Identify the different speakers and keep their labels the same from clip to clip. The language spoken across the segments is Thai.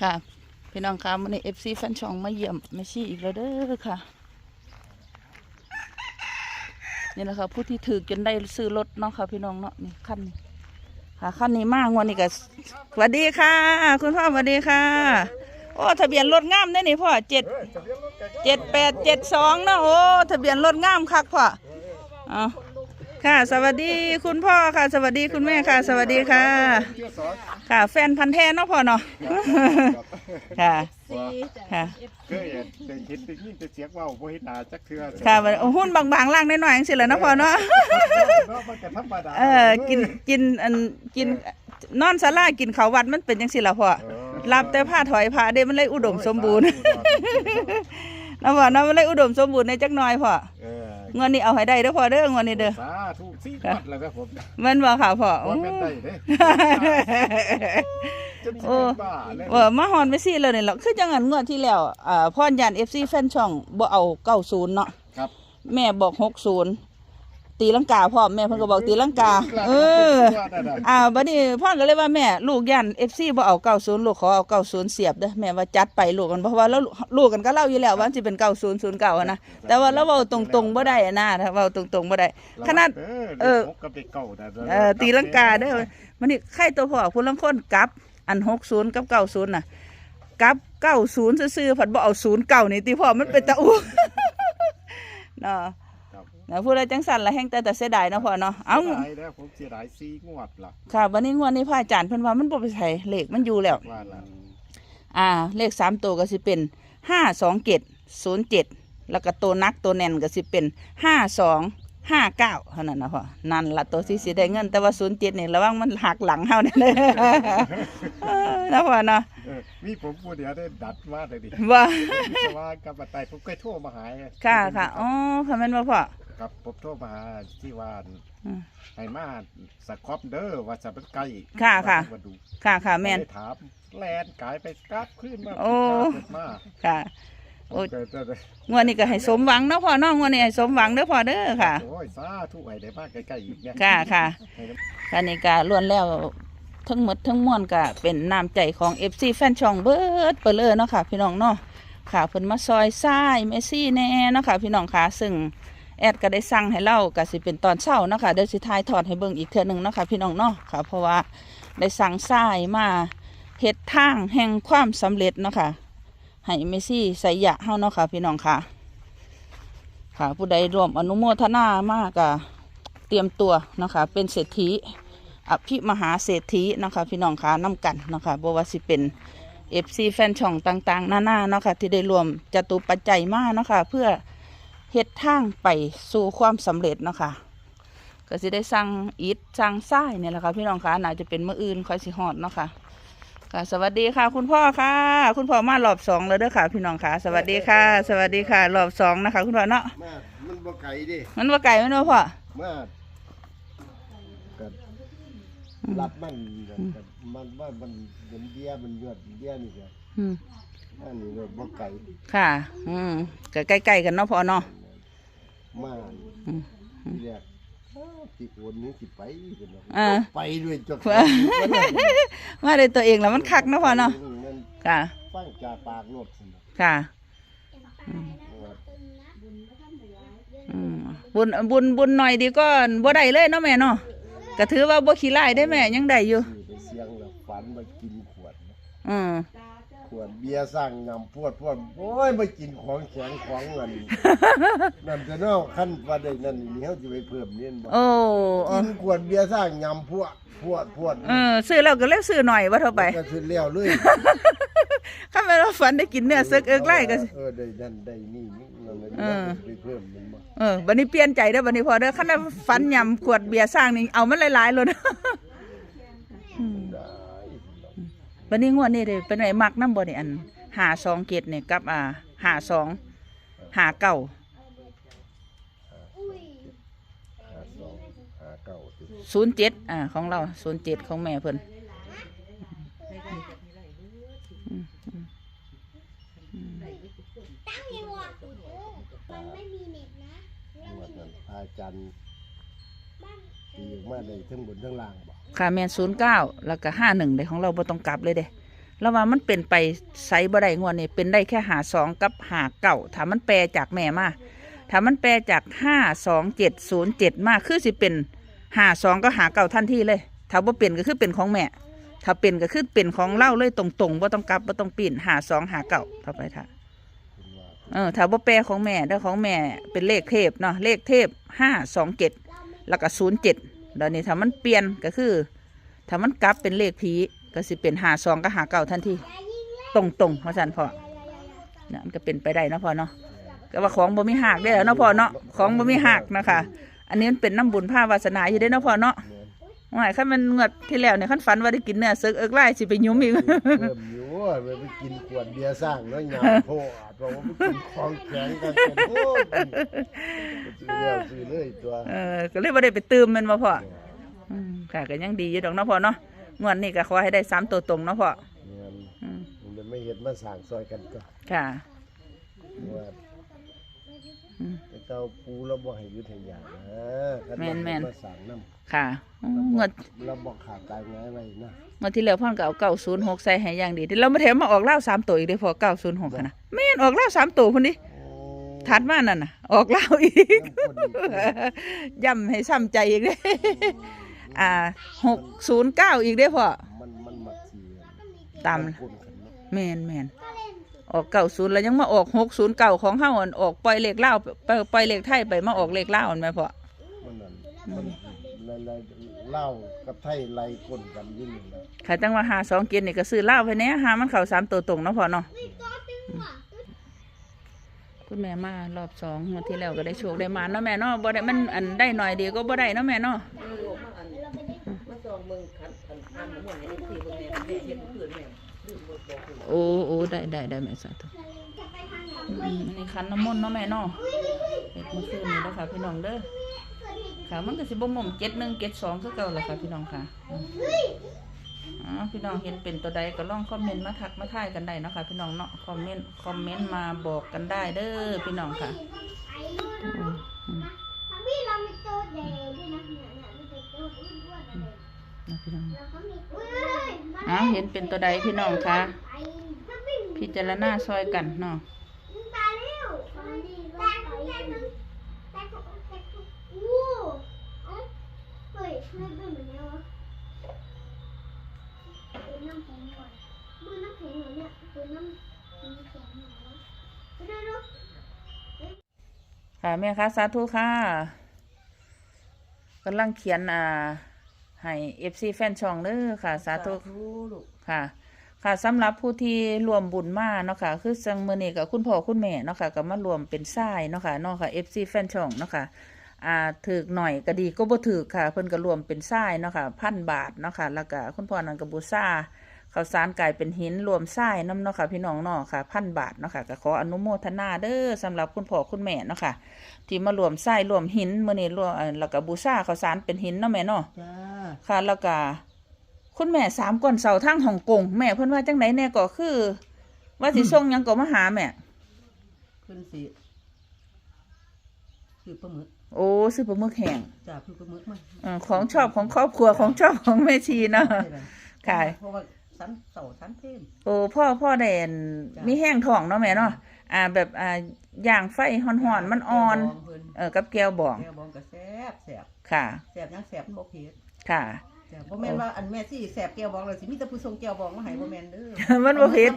Speaker 1: ค่ะ พี่น้องคะวันนี้เอฟซีแฟนช่องมาเยี่ยมแม่ชีอีกแล้วเด้อค่ะ นี่แหละค่ะผู้ที่ถือจนได้ซื้อรถเนาะค่ะ พี่น้องเนาะนี่ขั้นนี้ค่ะขั้นนี้มากวันนี้ก็สวัสดีค่ะ คุณพ่อสวัสดีค่ะ โอ้ทะเบียนรถงามได้นี่พ่อเจ็ดเจ็ดแปดเจ็ดสองเนาะโอ้ทะเบียนรถงามคักพ่อเอค่ะ สวัสดีคุณพ่อค่ะ สวัสดีคุณแม่ค่ะ สวัสดีค่ะ ค่ะ แฟนพันธ์แท้เนาะพ่อเนาะค่ะค่ะ
Speaker 2: เคยได้ยินได้ยินแต่เสียงเว่าบ่เห็นหน้าจักเทื่อ
Speaker 1: ค่ะวันโอ้หุ้นบางๆล่างน้อยๆจังสิแหละเนาะพ่อเนาะ
Speaker 2: เนาะมันก็ธรรมดา
Speaker 1: เออกินกินอันกินนอนศาลากินข้าววัดมันเป็นจังสิล่ะพ่อ
Speaker 2: เออ
Speaker 1: รับแต่ผ้าถอยผ้าเด้มันเลยอุดมสมบูรณ์เนาะพ่อเนาะมันเลยอุดมสมบูรณ์ในจักหน่อยพ่อ
Speaker 2: เออ
Speaker 1: เงินนี้เอาให้ได้เด้อพ่อเด้องวดนี้เด้อ
Speaker 2: สาธุสี่งวดแล้วครับผม
Speaker 1: แมันบ่ค่ะพ่อ
Speaker 2: ว่าแม่นได้เด้จนสิ
Speaker 1: โอ้
Speaker 2: เป็นบ้าเลย
Speaker 1: เออมาฮอนไปซี่แล้วนี่ล่ะคือจังหันงวดที่แล้วอ่าพ่อนยาน FC แฟนช่องบ่เอา90เนาะ
Speaker 2: ครับ
Speaker 1: แม่บอกหกศูนย์ ตีลังกาพ่อแม่เพิ่นก็บอกตีลังกา เออ อ่าบัดนี้พ่อก็เลยว่าแม่ลูกยันเอฟซีบ่เอาเก้าศูนย์ลูกขอเอาเก้าศูนย์เสียบเด้อแม่ว่าจัดไปลูกกันเพราะว่าแล้วลูกกันก็เล่าอยู่แล้วว่ามันสิเป็นเก้าศูนย์ศูนย์เก้านะแต่ว่าเราเว้าตรงๆบ่ได้อะนะถ้าเว้าตรงๆบ่ได้ ขนาด
Speaker 2: เอ
Speaker 1: เอ
Speaker 2: อ
Speaker 1: อ
Speaker 2: เด็กหกกับเด็กเก่าน่ะ
Speaker 1: เอ่อตีลังกาเด้อมันนี่ใครตัวพ่อผู้ลังคนกลับ อันหกศูนย์กับเก้าศูนย์น่ะกลับเก้าศูนย์ซื่อๆผัดบ่เอาศูนย์เก้านี่ติพ่อมันเป็นตะอูเนาะ
Speaker 2: ครับ
Speaker 1: นะพูดอะไรจังสันละแห้งแต่แต่เสียดายเนาะพ่อเนาะเอ้า
Speaker 2: เสียดายแล้วผมเสียดายสี่งวดล่ะ
Speaker 1: ค่ะวันนี้งวดนี้พระอาจารย์เพิ่นว่ามันบ่ไปใส่เลขมันอยู่แล้ว
Speaker 2: ว่าล่ะ
Speaker 1: อ่า เลขสามตัวก็สิเป็นห้าสองเจ็ดศูนย์เจ็ดแล้วก็ตัวนักตัวแน่นก็สิเป็นห้าสองห้าเก้าเท่านั้นนะพ่อนั่นละตัวที่สิได้เงิน แต่ว่าศูนย์เจ็ดนี่ระวังมันหักหลังเฮาเนี่ยเลยนะพ่อเนาะ
Speaker 2: เออมีผมผู้เดียวได้ดัดมาเลยดิ
Speaker 1: ว่า
Speaker 2: วิศวะกับบัตรไตผมเคยโทรมาหา
Speaker 1: ค่ะค่ะอ๋อค่ะแม่นบ่พ่อ
Speaker 2: ครับผมโทรมาหาที่ว่า
Speaker 1: อืม
Speaker 2: ให้มาสกอบเด้อว่าจะเป็นไก่
Speaker 1: ค่ะค่ะ
Speaker 2: มาดู
Speaker 1: ค่ะค่ะแม่น
Speaker 2: ได้ถามแลนกายไปกราบขึ้นมา
Speaker 1: โอ้
Speaker 2: กราบมา
Speaker 1: ค่ะ โอ้
Speaker 2: โอ้ย
Speaker 1: งวดนี้ก็ให้สมหวังเนาะพ่อเนาะงวดนี้ให้สมหวังเด้อพ่อเด้อค่ะ
Speaker 2: โอ้ยสาธุไอ้ได้มากใกล้ๆอีกเนี่ย
Speaker 1: ค่ะค่ะ
Speaker 2: ให้น้ำ
Speaker 1: การนี้ก็ล้วนแล้วทั้งหมดทั้งมวลก็เป็นน้ำใจของ FC แฟนช่องเบิดเปเลยเนาะค่ะ พี่น้องเนาะค่ะเพิ่นมาซอยซ้ายเมซี่แน่เนาะค่ะ พี่น้องค่ะซึ่ง แอดก็ได้สั่งให้เล่าก็สิเป็นตอนเช้าเนาะค่ะเดี๋ยวสิทายถอดให้เบิ่งอีกเทื่อหนึงเนาะค่ะพี่น้องเนาะค่ะ เพราะว่าได้สั่งซ้ายมาเฮ็ดทางแห่งความสำเร็จเนาะค่ะให้เมซี่ใส่ยะเฮาเนาะค่ะ พี่น้องค่ะ ค่ะ ผู้ใดรวมอนุโมทนามากก็เตรียมตัวเนาะค่ะเป็นเศรษฐีอภิมหาเศรษฐีเนาะคะพี่น้องคะน้กันเนาะคะบ่ว่าสิเป็นเอฟซีแฟนช่องต่างๆนานาเนาะคะที่ได้รวมจตุปัจจัยมาเนาะคะเพื่อ เฮ็ดทางไปสู่ความสำเร็จเนาะคะก็สิได้สั่งอิฐสั่งทรายเนี่ยแหละค่ะพี่น้องคะน่าจะเป็นมื้ออื่นค่อยสิฮอดเนาะค่ะค่ะ สวัสดีค่ะ คุณพ่อค่ะ คุณพ่อมารอบสองแล้วเด้อค่ะ พี่น้องค่ะ สวัสดีค่ะ สวัสดีค่ะ รอบสองนะคะ คุณพ่อเนาะ
Speaker 3: มามันบ่ไก่ดิ
Speaker 1: มันว่าไก่ไหมเนาะพ่อ
Speaker 3: มาก็รับมันก็มันว่ามันเป็นเบี้ยมันยอดเบี้ยนี่ก็
Speaker 1: อืม
Speaker 3: อันนี้ก็บ่ไก่
Speaker 1: ค่ะ อืมก็ใกล้ๆกันเนาะพ่อเนาะ
Speaker 3: มา
Speaker 1: อืม
Speaker 3: ที่แรกอ้าวที่โอนนี้สิไปเพิ่นว่า
Speaker 1: อ่า
Speaker 3: ไปด้วยจด
Speaker 1: มาด้วยตัวเองแล้วมันคักเนาะพ่อเนาะ
Speaker 3: มัน
Speaker 1: ค่ะ
Speaker 3: ฟังจากปากโลดซั่นน่ะ
Speaker 1: ค่ะ
Speaker 3: ว่า
Speaker 1: อืมบุญบุญบุญหน่อยดีก็บ่ได้เลยเนาะแม่เนาะก็ถือว่าบ่ขี้ร้ายได้แม่ยังได้อยู่
Speaker 3: สิไปเสียงแล้วฝันมากินขวดนะ
Speaker 1: อืม
Speaker 3: ขวดเบียร์สร้างนำพวดพวดโอ้ยมากินของแข็งของเงินนั่นจะเนาะขั้นว่าได้นั่นนี่เฮาสิไปเพิ่มเนี่ยบ่
Speaker 1: โอ้
Speaker 3: กินขวดเบียร์สร้างยำพวดพวดพวด
Speaker 1: เออซื้อแล้วก็เล็กซื้อหน่อยว่าเท่าไป
Speaker 3: ก็คือเลี้ยวเลย
Speaker 1: ข้าแม่เราฝันได้กินเนื้อซึกเอิกไล่ก็สิ
Speaker 3: เออได้นั่นได้นี่นี่นั่นเลย
Speaker 1: เออ
Speaker 3: ไปเพิ่มมันบ่
Speaker 1: เออบัดนี้เปลี่ยนใจเด้อบัดนี้พอเด้อคันว่าฝันยำขวดเบียร์สร้างนี่เอามันหลายๆเลย บัดนี้งวดนี้เด้อเป็นไงมักนำบ่นี่อัน52เกตนี่กับอ่า52 59
Speaker 3: ห้าสองห้าเก้าสิ
Speaker 1: ศูนย์เจ็ดอ่าของเราศูนย์เจ็ดของแม่เพิ่น
Speaker 4: ตั้งยังวะมันไม่มีเน็ตนะ
Speaker 3: งวดนั้นพระอาจารย์ตี ออกมาได้ทั้งบนทั้งล่างบ่
Speaker 1: ค่ะแมนศูนย์เก้าแล้วก็ห้าหนึ่งเด้ของเราบ่ต้องกลับเลยเด้แล้วว่ามันเป็นไปไซบ่ได้งวดนี่เป็นได้แค่หาสองกับหาเก่าถ้ามันแปลจากแม่มาถ้ามันแปลจากห้าสองเจ็ดศูนย์เจ็ดมาคือสิเป็นหาสองก็หาเก่าทันที่เลยถ้าว่าเปลี่ยนก็คือเป็นของแม่ ถ้าเป็นก็คือเป็นของเล่าเลยตรงๆว่าต้องกลับว่าต้องปีนหาสองหาเก่าต่อไปค่ะเออถ้าว่าแปลของแม่ได้ของแม่เป็นเลขเทพเนาะเลขเทพห้าสองเจ็ดแล้วก็ศูนย์เจ็ด เดี๋ยวนี้ถ้ามันเปลี่ยนก็คือ ถ้ามันกลับเป็นเลขผีก็สิเป็นหาสองก็หาเก่าทันทีตรงตรงๆเพราะฉันพอนะมันก็เป็นไปได้เนาะพอเนาะก็ว่าของบ่มีหักได้แล้วเนาะพอเนาะของบ่มีหักนะคะ อันนี้มันเป็นน้ำบุญผ้าวาสนาอยู่ได้เนาะพอเนาะ
Speaker 3: แม่น
Speaker 1: ว่าขั้นมันเงือดที่แล้วเนี่ยขั้นฝันว่าได้กินเนื้อซึกเอิกไล่สิไปยุ่มอีก
Speaker 3: ยู่ว่าไปไปกินขวดเบียร์สร้างแล้วหยาบโพอาจบอกว่าไปกินของแข็งกันเป็นโอ้ยซื้อแล้วซื้อเลยตัว
Speaker 1: เออก็เลยบ่ได้ไปตืมมันมาพออืมค่ะก็ยังดีอยู่ดอกเนาะพอเนาะงวดนี้ก็ขอให้ได้สามตัวตรงเนาะพอ
Speaker 3: เงิน
Speaker 1: อืม
Speaker 3: มันไม่เห็นมาสั่งซอยกันก็
Speaker 1: ค่ะ
Speaker 3: ว่า
Speaker 1: อืม
Speaker 3: ไอ้เจ้าปูเราบอกให้อยุทธยานะคั
Speaker 1: แม่นแม่น
Speaker 3: มาสั่งน้ำ
Speaker 1: ค่ะอืมงวด
Speaker 3: เราบอกขาดตายง่ายไว้นะ
Speaker 1: งวดที่แล้วพ่อนก็เอาเก้าศูนย์หกใส่ให้อย่างดีที่เรามาแถมมาออกเล่าสามตัวอีกเด้อพอเก้าศูนย์หกนะแม่นออกเล่าสามตัวคนนี้
Speaker 3: โอ้
Speaker 1: ถัดมานั่นน่ะ ออกเล่าอีก
Speaker 3: น้ำข้นอีก
Speaker 1: ย่ำให้ซ้ำใจอีกเด้อ่าหกศูนย์เก้าอีกเด้อพ่อ
Speaker 3: มันมันมักสี
Speaker 1: ตาม
Speaker 3: น้ำข้นขันเนาะ
Speaker 1: แม่นแม่น ออกเก้าศูนย์แล้วยังมาออกหกศูนย์เก้าของเฮาอันออกปล่อยเลขเล่าวไปปล่อยเลขไทยไปมาออกเลขเล่าวอันไหมพ่อ
Speaker 3: มันนั่นมันในในเหล้ากับไทยไล่ก้นกันอยิ่งนี่แหละ
Speaker 1: ค่ะจังว่าหาสองเกียนนี่ก็ซื้อเหล้าไปเนี้ยหามันเข่าสามตัวตรงเนาะพ่อเนาะคุณแม่มารอบสองงวดที่แล้วก็ได้โชคได้มาเนาะแม่เนาะบ่ได้มันอันได้หน่อยเดียวก็บ่ได้เนาะแม่เนาะ
Speaker 5: มาจองเมืองคันคันคันหมดในสี่คนแม่แม่เห็นเพื่อนแม่ ลืมบอกบอกคุณ
Speaker 1: โอ้โอ้ได้ได้ได้แม่สาธุอืมอันนี้คันน้ำมนต์เนาะแม่เนาะเฮ็ดมื้อคืนนี้เด้อค่ะพี่น้องเด้อค่ะมันก็สิบ่หม่อมเจ็ดหนึ่งเจ็ดสองคือเก่าแหละค่ะพี่น้องค่ะอืมอ๋อพี่น้องเห็นเป็นตัวใดก็ลองคอมเมนต์มาทักมาทายกันได้เนาะค่ะพี่น้องเนาะคอมเมนต์คอมเมนต์มาบอกกันได้เด้อพี่น้องค่ะอืมอืม
Speaker 4: ทำพี่เรามีตัวแดงด้วยนะเนี่ยเนี่ยมีตัวอ้วนๆเลย
Speaker 1: นะพี่น้อง
Speaker 4: แล้ว เขามีอุ้ย
Speaker 1: อ๋อเห็นเป็นตัวใดพี่น้องคะ
Speaker 4: ไปมันวิ่ง
Speaker 1: พิจารณาซอยกันเนาะ
Speaker 4: มันตายแล้วมันดีแต่แต่แต่แต่แต่อู้เอ้าเฮ้ยไมเป็นเหมือนแล้วะเป็นน้ำแข็งก่อนมือน้ำแข็งหรอเนี่ยเป็นน้ำน้ำแข็งหรอไปดูดู
Speaker 1: ค่ะแม่คะสาธุค่ะกำลังเขียนอ่า ให้เอฟซีแฟนช่องเด้อค่ะ สาธุ
Speaker 5: ลูก
Speaker 1: ค่ะ ค่ะสำหรับผู้ที่รวมบุญมาเนาะค่ะ คือจังมื้อนี้กับคุณพ่อคุณแม่เนาะค่ะก็มารวมเป็นทรายเนาะค่ะเนาะค่ะ FC แฟนช่องเนาะค่ะอ่าถือหน่อยก็ดีก็บ่ถือค่ะ เพิ่นก็รวมเป็นทรายเนาะค่ะพันบาทเนาะค่ะแล้วก็คุณพ่อนันก็บูชา ข้าวสารกลายเป็นหินรวมทรายน้ำเนาะค่ะพี่น้องเนาะค่ะพันบาทเนาะค่ะก็ขออนุโมทนาเด้อสำหรับคุณพ่อคุณแม่เนาะค่ะที่มารวมทรายรวมหินมื้อนี้รวมเอ่อแล้วก็บูชาข้าวสารเป็นหินเนาะแม่เนาะ
Speaker 5: จ้า
Speaker 1: ค่ะ แล้วก็คุณแม่สามก่อนเสาทางฮ่องกงแม่เพิ่นว่าจังไดแน่ก็คือ ว่าสิส่งหยังก็มาหาแม่
Speaker 5: ขึ้นสิคือปลาหมึก
Speaker 1: โอ้ซื้อปลาหมึกแห้ง
Speaker 5: จ้าคือปลาหมึกมา
Speaker 1: เออของชอบของครอบครัวของชอบของแม่ชีเนาะค่ะ
Speaker 5: เพราะว่า สันเสาสันเพน
Speaker 1: โอ้พ่อพ่อแดน
Speaker 5: จ้ะ
Speaker 1: มีแห้งท้องเนาะแม่เนาะอ่าแบบอ่าย่างไฟห่อนๆมันอ่อน
Speaker 5: แก้วบงเพิ่น
Speaker 1: เออกับแก้วบอง
Speaker 5: แก้วบองก็แซ่บแซ่บ
Speaker 1: ค่ะ
Speaker 5: แซ่บยังแซ่บมันบ่เผ็ด
Speaker 1: ค่ะ
Speaker 5: จ้าบ่แม่นว่าอันแม่สิแซ่บแก้วบองเลยสิมีแต่ผู้ส่งแก้วบองมาให้บ่แม่นเด้อ
Speaker 1: มันบ่เผ็ด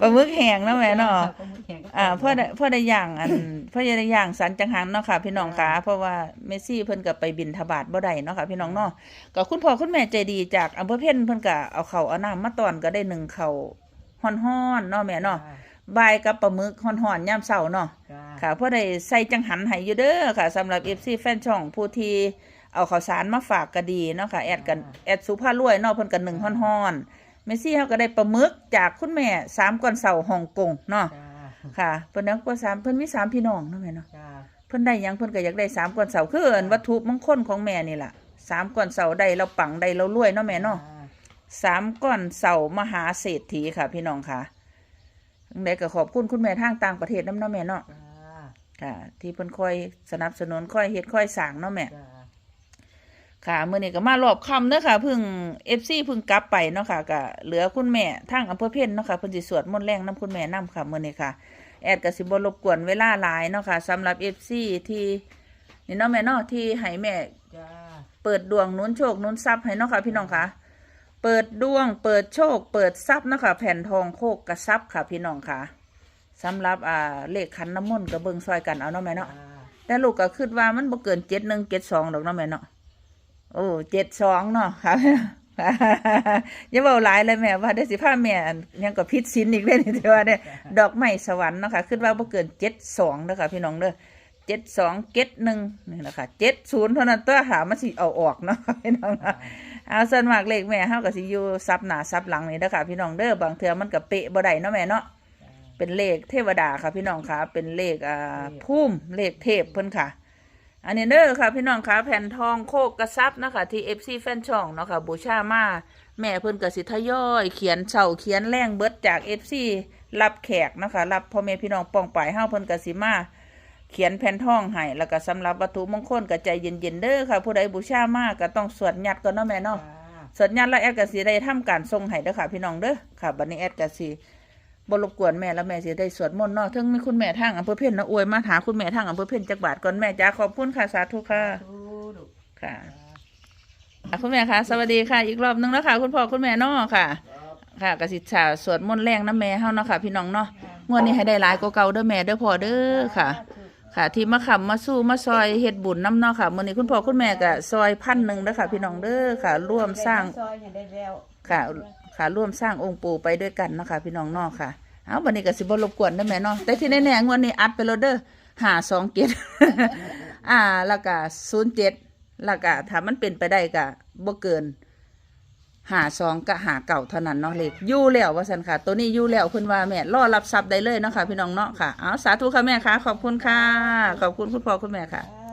Speaker 1: ปลาหมึกแห้งเนาะแม่เนาะ
Speaker 5: ปลาหมึกแห้งกับ
Speaker 1: อ่าพ่อได้พ่อได้ย่างอัน พ่อได้ย่างสันจังหันเนาะค่ะพี่น้องค่ะเพราะว่าเมสซี่เพิ่นก็ไปบินทบาทบ่ได้เนาะค่ะพี่น้องเนาะก็คุณพ่อคุณแม่ใจดีจากอำเภอเพ็ญเพิ่นก็เอาข้าวเอาน้ำมาตอนก็ได้หนึ่งข้าวฮ้อนๆเนาะแม่เนาะบ่ายกับปลาหมึกฮ้อนๆยามเช้าเนาะ
Speaker 5: จ้า
Speaker 1: ค่ะพ่อได้ใส่จังหันให้อยู่เด้อค่ะสำหรับ FC แฟนช่องผู้ที่ เอาข้าวสารมาฝากก็ดีเนาะค่ะแอดกันแอดสุภาพรวยเนาะเพิ่นก็หนึ่งฮ้อนๆเมสซี่เฮาก็ได้ปลาหมึกจากคุณแม่สามก้อนเสาฮ่องกงเนาะ
Speaker 5: จ้า
Speaker 1: ค่ะเพิ่นนักกว่าสามเพิ่นมีสามพี่น้องเนาะแม่เนาะ
Speaker 5: จ้า
Speaker 1: เพิ่นได้หยังเพิ่นก็อยากได้สามก้อนเสาคืออันวัตถุมงคลของแม่นี่ล่ะสามก้อนเสาได้เราปังได้เรารวยเนาะแม่เนาะสามก้อนเสามหาเศรษฐีค่ะ พี่น้องค่ะจั่งใดก็ขอบคุณคุณแม่ทางต่างประเทศนำเนาะแม่เนาะ
Speaker 5: จ้า
Speaker 1: ค่ะ ที่เพิ่นคอยสนับสนุนคอยเฮ็ดคอยสร้างเนาะแม่
Speaker 5: จ้า
Speaker 1: ค่ะมื้อนี้ก็มารอบค่ำเด้อค่ะเพิ่ง FC เพิ่งกลับไปเนาะค่ะก็เหลือคุณแม่ทางอำเภอเพ็ญเนาะค่ะเพิ่นสิสวดมนต์แรงนํคุณแม่นํค่ะมื้อนี้ค่ะ แอดก็สิบ่รบกวนเวลาหลายเนาะค่ะสำหรับ FC ที่นี่เนาะแม่เนาะที่ให้แม่
Speaker 5: จ้า
Speaker 1: เปิดดวงหนุนโชคหนุนทรัพย์ให้เนาะค่ะพี่น้องค่ะ เปิดดวง เปิดโชค เปิดทรัพย์เนาะค่ะแผ่นทองโคกกระซับค่ะพี่น้องค่ะสำหรับอ่าเลขขันน้ำมนต์ก็เบิ่งซอยกันเอาเนาะแม่เนาะแต่ลูกก็คิดว่ามันบ่เกินเจ็ดหนึ่งเจ็ดสองดอกเนาะแม่เนาะ โอ้เจ็ดสองเนาะค่ะอย่าเบาหลายเลยแม่ว่าได้สิพาแม่อันยังก็พิษสินอีกเลยนี่ที่ว่าเนี่ยดอกไม้สวรรค์เนาะค่ะคิดว่าบ่เกินเจ็ดสองเด้อค่ะพี่น้องเด้อเจ็ดสองเจ็ดหนึ่งนี่แหละค่ะเจ็ดศูนย์เท่านั้นตัวหามันสิเอาออกเนาะพี่น้องเนาะเอาส่วนมากเลขแม่เฮาก็สิอยู่ซับหน้าซับหลังนี่เด้อค่ะพี่น้องเด้อบางเทื่อมันก็เป๊ะบ่ได้เนาะแม่เนาะเป็นเลขเทวดาค่ะพี่น้องค่ะ เป็นเลขอ่าพุ่มเลขเทพเพิ่นค่ะ อันนี้เด้อค่ะ พี่น้องค่ะแผ่นทองโคกกระซับนะคะที่ FC แฟนช่องเนาะค่ะบูชามาแม่เพิ่นก็สิทยอย เขียนเฉาเขียนแรงเบิดจาก FC รับแขกเนาะคะรับพ่อแม่พี่น้องป้องปายเฮาเพิ่นก็สิมาเขียนแผ่นทองให้แล้วก็สำหรับวัตถุมงคลก็ใจเย็นๆเด้อค่ะ ผู้ใดบูชามาก็ต้องสวดยัดก่อนเนาะแม่เนาะสวดยันแล้วแอดก็สิได้ทำการส่งให้เด้อค่ะ พี่น้องเด้อค่ะบัดนี้แอดก็สิ บ่รบกวนแม่แล้วแม่สิได้สวดมนต์เนาะถึงมีคุณแม่ทางอำเภอเพ็ญนะอวยมาหาคุณแม่ทางอำเภอเพ็ญจักบาทก่อนแม่จ้าขอบคุณค่ะสาธุค่ะ
Speaker 5: ดูดู
Speaker 1: ค่ะอะคุณแม่คะสวัสดีค่ะ อีกรอบนึงแล้วค่ะ คุณพ่อคุณแม่เนาะค่ะ ค่ะกสิชาสวดมนต์แรงน้ำแม่เฮาเนาะค่ะพี่น้องเนาะงวดนี้ให้ได้หลายกว่าเก่าเด้อแม่เด้อพ่อเด้อค่ะ ค่ะ ที่มาขำมาสู้มาซอยเฮ็ดบุญน้ำเนาะค่ะมื้อนี้คุณพ่อคุณแม่ก็ซอยพันหนึ่งเด้อค่ะ พี่น้องเด้อค่ะ ร่วมสร้าง
Speaker 5: ซอยให้ได้แล้ว
Speaker 1: ค่ะ ค่ะ ร่วมสร้างองค์ปู่ไปด้วยกันนะคะพี่น้องเนาะค่ะ เอาบันนี้ก็สิบรบกวนได้อแม่เนาะแต่ที่แน่ๆงวดนี้อัดไปแล้วเด้อหาสองเจ็ดอ่า แล้วก็ศูนย์เจ็ดแล้วก็ถ้ามันเป็นไปได้ก็บ่เกินหาสองกับหาเก่าเท่านั้นเนาะเลขอยู่แล้วว่าสันค่ะ ตัวนี้ยู่แล้วคุณว่าแม่รอรับทรัพย์ได้เลยเนาะค่ะพี่น้องเนาะค่ะเอาสาธุค่ะแม่ค่ะ ขอบคุณค่ะ ขอบคุณคุณพ่อคุณแม่ค่ะ